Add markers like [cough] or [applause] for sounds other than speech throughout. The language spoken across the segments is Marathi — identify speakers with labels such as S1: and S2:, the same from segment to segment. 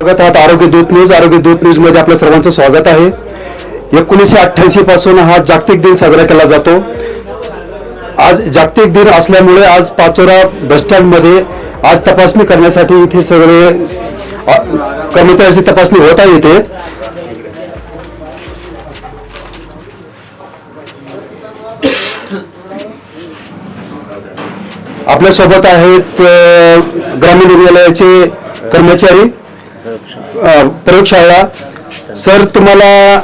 S1: स्वागत आहात आरोग्य दूत न्यूज. आरोग्य दूत न्यूजमध्ये आपल्या सर्वांचं स्वागत आहे. एकोणीसशे अठ्ठ्याऐंशी पासून हा जागतिक दिन साजरा केला जातो. आज जागतिक दिन असल्यामुळे आज पाचोरा बस स्टँडमध्ये आज तपासणी करण्यासाठी इथे सगळे अ, कर्मचाऱ्यांची तपासणी होत आहे आपल्यासोबत आहेत ग्रामीण रुग्णालयाचे कर्मचारी प्रयोगशाळा. सर तुम्हाला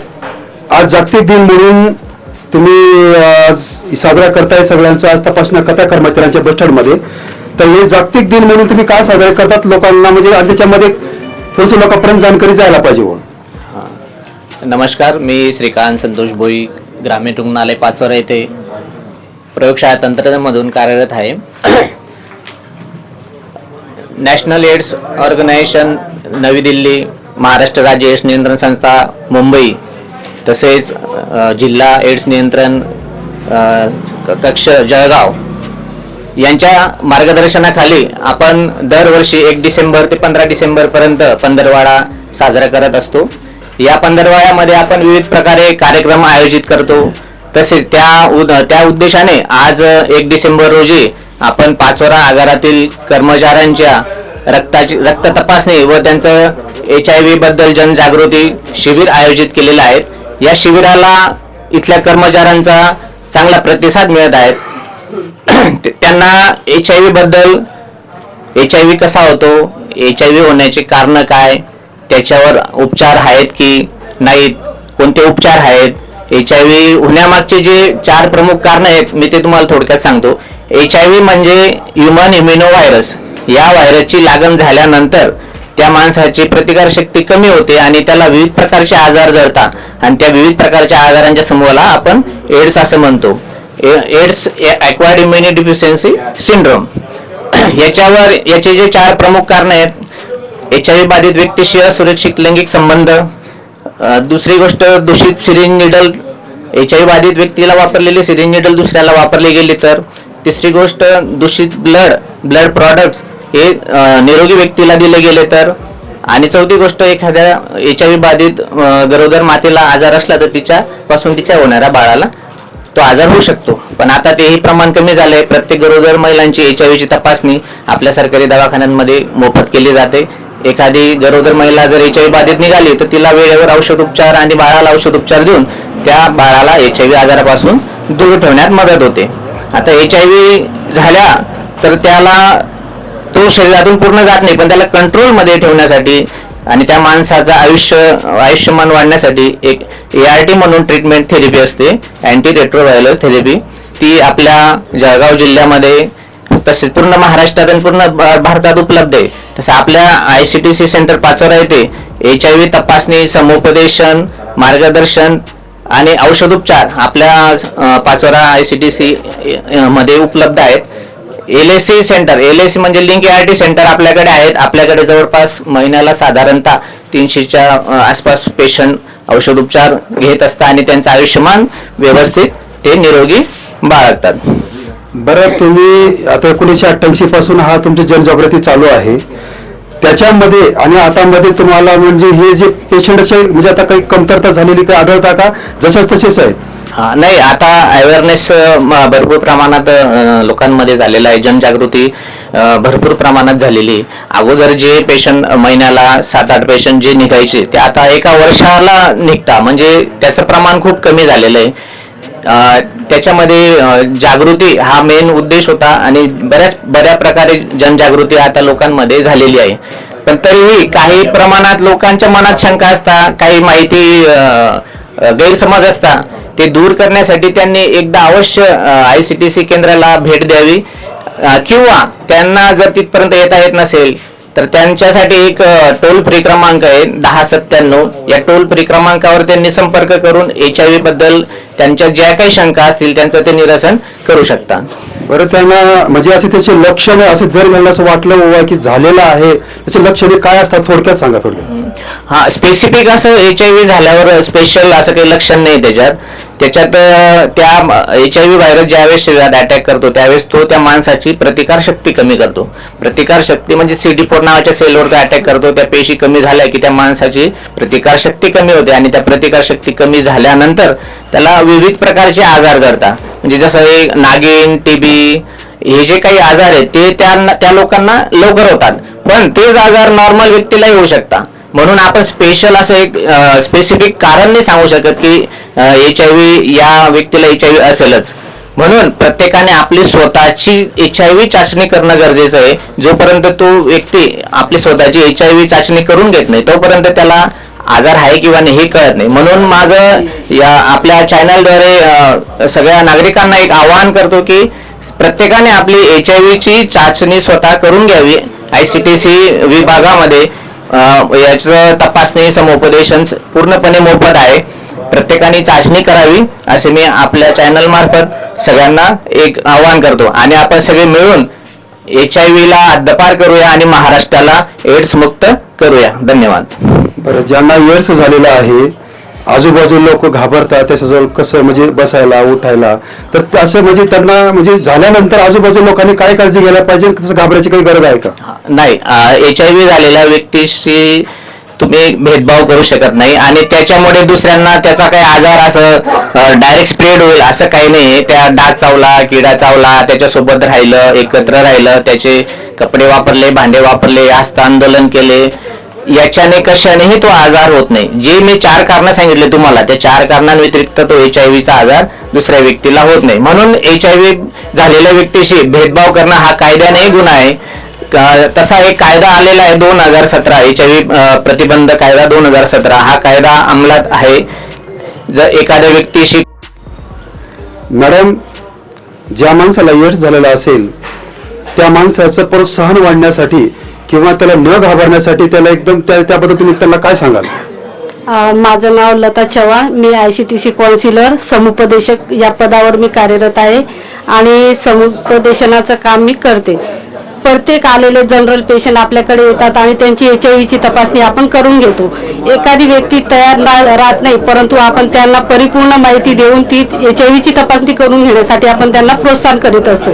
S1: आज जागतिक दिन म्हणून तुम्ही आज साजरा करताय सगळ्यांचा. आज तपासण्या करताय कर्मचाऱ्यांच्या बसस्टँडमध्ये तर हे जागतिक दिन म्हणून तुम्ही काय साजरे करतात लोकांना? म्हणजे आणि त्याच्यामध्ये थोडीशी लोकांपर्यंत जानकारी जायला पाहिजे हो.
S2: नमस्कार मी श्रीकांत संतोष भोई ग्रामीण रुग्णालय पाचोरा येथे प्रयोगशाळा तंत्रज्ञानमधून कार्यरत आहे. नॅशनल एड्स ऑर्गनायझेशन नवी दिल्ली महाराष्ट्र राज्य एड्स नियंत्रण संस्था मुंबई तसेच जिल्हा एड्स नियंत्रण कक्ष जळगाव. यांच्या मार्गदर्शनाखाली आपण दरवर्षी एक डिसेंबर ते पंधरा डिसेंबरपर्यंत पंधरवाडा साजरा करत असतो. या पंधरवाड्यामध्ये आपण विविध प्रकारे कार्यक्रम आयोजित करतो. तसेच त्या उद- त्या उद्देशाने आज एक डिसेंबर रोजी आपण पाचोरा आगारातील कर्मचाऱ्यांच्या रक्ताची रक्त तपासणी व त्यांचं एच आय व्ही बद्दल जनजागृती शिबिर आयोजित केलेलं आहे. या शिबिराला इथल्या कर्मचाऱ्यांचा चांगला प्रतिसाद मिळत आहे. [clears throat] त्यांना एच आय व्ही बद्दल एच आय व्ही कसा होतो एच आय व्ही होण्याचे कारण काय त्याच्यावर उपचार आहेत की नाहीत कोणते उपचार आहेत एच आय व्ही होण्यामागचे जे चार प्रमुख कारण आहेत मी ते तुम्हाला थोडक्यात सांगतो. एच आय व्ही म्हणजे ह्युमन इम्युनो व्हायरस या व्हायरसची लागण झाल्यानंतर त्या माणसाची प्रतिकारशक्ती कमी होते आणि त्याला विविध प्रकारचे आजार जळतात आणि त्या विविध प्रकारच्या आजारांच्या समूहाला आपण एड्स असं म्हणतो. A- AIDS acquired immunity deficiency syndrome याच्यावर याचे जे चार प्रमुख कारण आहेत एच आय व्ही बाधित व्यक्तीशी असुरक्षित लैंगिक संबंध दुसरी गोष्ट दूषित सिरिंज निडल एच आय बाधित व्यक्तीला वापरलेली सिरिंज निडल दुसऱ्याला वापरली गेली तर. तिसरी गोष्ट दूषित ब्लड ब्लड प्रॉडक्ट्स हे निरोगी व्यक्तीला दिले गेले तर. आणि चौथी गोष्ट एखाद्या एच आय व्ही बाधित गरोदर मातेला आजार असला तर तिच्यापासून तिच्या होणाऱ्या बाळाला तो आजार होऊ शकतो. पण आता तेही प्रमाण कमी झालंय. प्रत्येक गरोदर महिलांची एच आय ची तपासणी आपल्या सरकारी दवाखान्यांमध्ये मोफत केली जाते. एखादी गरोदर महिला जर एच आय बाधित निघाली तर तिला वेळेवर औषध उपचार आणि बाळाला औषध उपचार देऊन त्या बाळाला एच आय व्ही आजारापासून दूर ठेवण्यात मदत होते. आता एच आय व्ही झाल्या तर त्याला तो शरीरातून पूर्ण जात नाही पण त्याला कंट्रोलमध्ये ठेवण्यासाठी आणि त्या माणसाचं आयुष्य आयुष्यमान वाढण्यासाठी एक ए आर टी म्हणून ट्रीटमेंट थेरपी असते अँटी रेट्रोव्हायरल थेरपी ती आपल्या जळगाव जिल्ह्यामध्ये तसेच पूर्ण महाराष्ट्रात आणि पूर्ण भारतात उपलब्ध आहे. तसं आपल्या I C T C centre Pachora येथे एच आय व्ही तपासणी समुपदेशन मार्गदर्शन आणि औषधोपचार आपल्या Pachora I C T C मध्ये उपलब्ध आहेत. L S C centre L S C म्हणजे लिंक आर टी सेंटर आपल्याकडे आहेत. आपल्याकडे जवळपास महिन्याला साधारणतः तीनशेच्या आसपास पेशंट औषधोपचार घेत असतात आणि त्यांचं आयुष्यमान व्यवस्थित ते निरोगी बाळगतात.
S1: बरं तुम्ही आता एकोणीसशे अठ्ठ्याऐंशी पासून हा तुमची जनजागृती चालू आहे. त्याच्यामध्ये आणि आता मध्ये तुम्हाला म्हणजे हे जे पेशंटचे म्हणजे आता काही कमतरता झालेली काही आढळता का? जशाच तसेच आहेत.
S2: हा नाही आता अवेअरनेस भरपूर प्रमाणात लोकांमध्ये झालेला आहे. जनजागृती भरपूर प्रमाणात झालेली आहे. अगोदर जे पेशंट महिन्याला सात आठ पेशंट जे निघायचे ते आता एका वर्षाला निघता. म्हणजे त्याचं प्रमाण खूप कमी झालेलं आहे. त्याच्यामध्ये जागृती हा मेन उद्देश होता आणि बऱ्याच बऱ्या प्रकारे जनजागृती आता लोकांमध्ये झालेली आहे. पण तरीही काही प्रमाणात लोकांच्या मनात शंका असता काही माहिती गैरसमज असता ते दूर करण्यासाठी त्यांनी एकदा अवश्य आय सी टी सी केंद्राला भेट द्यावी. किंवा त्यांना जर तिथपर्यंत येता येत नसेल तर त्यांच्यासाठी एक टोल फ्री क्रमांक आहे दहा सत्त्याण्णव. या टोल फ्री क्रमांकावर त्यांनी संपर्क करून एच आय व्ही बद्दल त्यांच्या ज्या काही शंका असतील त्यांचं ते निरसन करू शकता.
S1: बरं त्यांना म्हणजे असे त्याचे लक्षणं असे जर मला असं वाटलं की झालेलं आहे. त्याचे लक्षणे काय असतात थोडक्यात सांगा थोडक्यात.
S2: हा स्पेसिफिक असं एच आय व्ही झाल्यावर स्पेशल असं काही लक्षण नाही त्याच्यात. त्याच्यात त्या एच आय व्ही व्हायरस ज्यावेळेस शरीरात अटॅक करतो त्यावेळेस तो त्या माणसाची प्रतिकार शक्ती कमी करतो. प्रतिकार शक्ती म्हणजे सी डी फोर नावाच्या सेलवर तो अटॅक करतो त्या पेशी कमी झाल्या की त्या माणसाची प्रतिकार शक्ती कमी होते आणि त्या प्रतिकार शक्ती कमी झाल्यानंतर त्याला विविध प्रकारचे आजार जडतात म्हणजे जसं नागिन टीबी हे जे काही आजार आहेत ते त्या लोकांना लवकर होतात. पण तेच आजार नॉर्मल व्यक्तीलाही होऊ शकतात. म्हणून आपण स्पेशल असं एक स्पेसिफिक कारण नाही सांगू शकत की एच आय व्ही या व्यक्तीला एच आय व्ही असेलच. म्हणून प्रत्येकाने आपली स्वतःची एच आय व्ही चाचणी करणं गरजेचं आहे. जोपर्यंत तो व्यक्ती आपली स्वतःची एच आय व्ही चाचणी करून घेत नाही तोपर्यंत त्याला आजार आहे किंवा नाही हे कळत नाही. म्हणून माझं या आपल्या चॅनलद्वारे सगळ्या नागरिकांना एक आवाहन करतो की प्रत्येकाने आपली एच आय व्हीची चाचणी स्वतः करून घ्यावी. आय सी टी सी विभागामध्ये. याचं तपासणी समुपदेशन पूर्णपणे मोफत आहे. प्रत्येकाने चाचणी करावी असे मी आपल्या चॅनल मार्फत सगळ्यांना एक आवाहन करतो. आणि आपण सगळे मिळून एच आय व्ही ला हद्दपार करूया आणि महाराष्ट्राला एड्स मुक्त करूया. धन्यवाद.
S1: बरं ज्यांना एड्स झालेला आहे आजूबाजू लोक घाबरतात त्याच्याजवळ कसं म्हणजे बसायला उठायला. तर असं म्हणजे त्यांना म्हणजे झाल्यानंतर आजूबाजू लोकांनी काय काळजी घ्यायला पाहिजे तसं घाबरायची काही गरज आहे का?
S2: नाही. एच आय व्ही झालेल्या व्यक्तीशी तुम्ही भेदभाव करू शकत नाही आणि त्याच्यामुळे दुसऱ्यांना त्याचा काही आजार असं डायरेक्ट स्प्रेड होईल असं काही नाही. त्या डाग चावला किडा चावला त्याच्यासोबत राहिलं एकत्र राहिलं त्याचे कपडे वापरले भांडे वापरले हस्त आंदोलन केले. याच्याने कशानेही तो आजार होत नाही. जे मी चार कारण सांगितले तुम्हाला त्या चार कारणांव्यतिरिक्त तो एच आय व्हीचा आजार दुसऱ्या व्यक्तीला होत नाही. म्हणून एच आय व्ही झालेल्या व्यक्तीशी भेदभाव करणं हा कायद्याने गुन्हा आहे. तसा एक कायदा आलेला आहे दोन हजार सतरा. एच आय व्ही प्रतिबंध कायदा दोन हजार सतरा. हा कायदा अंमलात आहे. जर एखाद्या व्यक्तीशी
S1: मॅडम ज्या माणसाला यश झालेला असेल त्या माणसाचं प्रोत्साहन वाढण्यासाठी किंवा त्याला न घाबरण्यासाठी त्याला एकदम त्याबद्दल तुम्ही त्यांना काय सांगाल?
S3: माझं नाव लता चव्हाण. मी I C T C counsellor समुपदेशक या पदावर मी कार्यरत आहे आणि समुपदेशनाचं काम मी करते. प्रत्येक आलेले जनरल पेशंट आपल्याकडे येतात आणि त्यांची एच आय व्हीची तपासणी आपण करून घेतो. एखादी व्यक्ती तयार राहत नाही परंतु आपण त्यांना परिपूर्ण माहिती देऊन ती एच आय व्हीची तपासणी करून घेण्यासाठी आपण त्यांना प्रोत्साहन करीत असतो.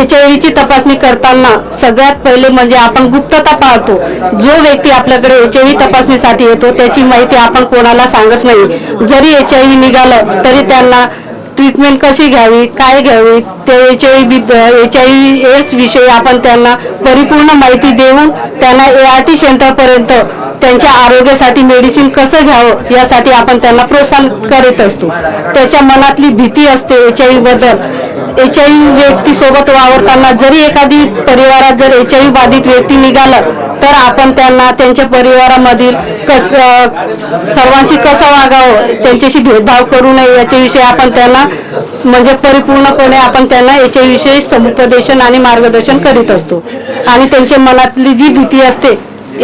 S3: एच आय तपासणी करताना सगळ्यात पहिले म्हणजे आपण गुप्तता पाळतो जो व्यक्ती आपल्याकडे एच आय तपासणीसाठी येतो त्याची माहिती आपण कोणाला सांगत नाही. जरी एच आय व्ही निघालं तरी त्यांना ट्रीटमेंट कशी घ्यावी काय घ्यावी ते H I V H I V AIDS विषयी आपण त्यांना परिपूर्ण माहिती देऊन त्यांना ए आर टी सेंटरपर्यंत त्यांच्या आरोग्यासाठी मेडिसिन कसं घ्यावं यासाठी आपण त्यांना प्रोत्साहन करीत असतो. त्याच्या मनातली भीती असते एच आय व्ही बद्दल. एच आय व्ही व्यक्ती सोबत वावरताना जरी एखादी परिवारात जर एच आय व्ही बाधित व्यक्ती निघाला तर आपण त्यांना त्यांच्या परिवारामधील कस सर्वांशी कसं वागावं त्यांच्याशी भेदभाव करू नये याच्याविषयी आपण त्यांना म्हणजे परिपूर्णपणे आपण त्यांना याच्याविषयी समुपदेशन आणि मार्गदर्शन करीत असतो. आणि त्यांच्या मनातली जी भीती असते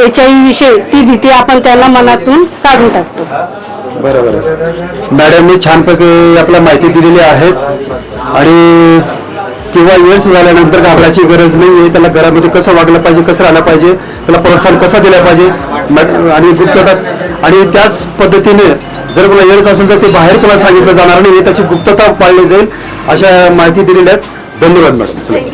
S3: एच आय विषयी ती भीती आपण त्यांना मनातून काढून टाकतो.
S1: बरोबर मॅडमनी छानपैकी आपल्या माहिती दिलेली आहेत. आणि किंवा एड्स झाल्यानंतर घाबरायची गरज नाही आहे त्याला घरामध्ये कसं वागलं पाहिजे कसं राहिलं पाहिजे त्याला प्रोत्साहन कसं दिलं पाहिजे आणि गुप्तता आणि त्याच पद्धतीने जर कोणाला वेळच असेल तर ते बाहेर कोणाला सांगितलं जाणार नाही. त्याची गुप्तता पाळली जाईल अशा माहिती दिलेल्या आहेत. धन्यवाद मॅडम.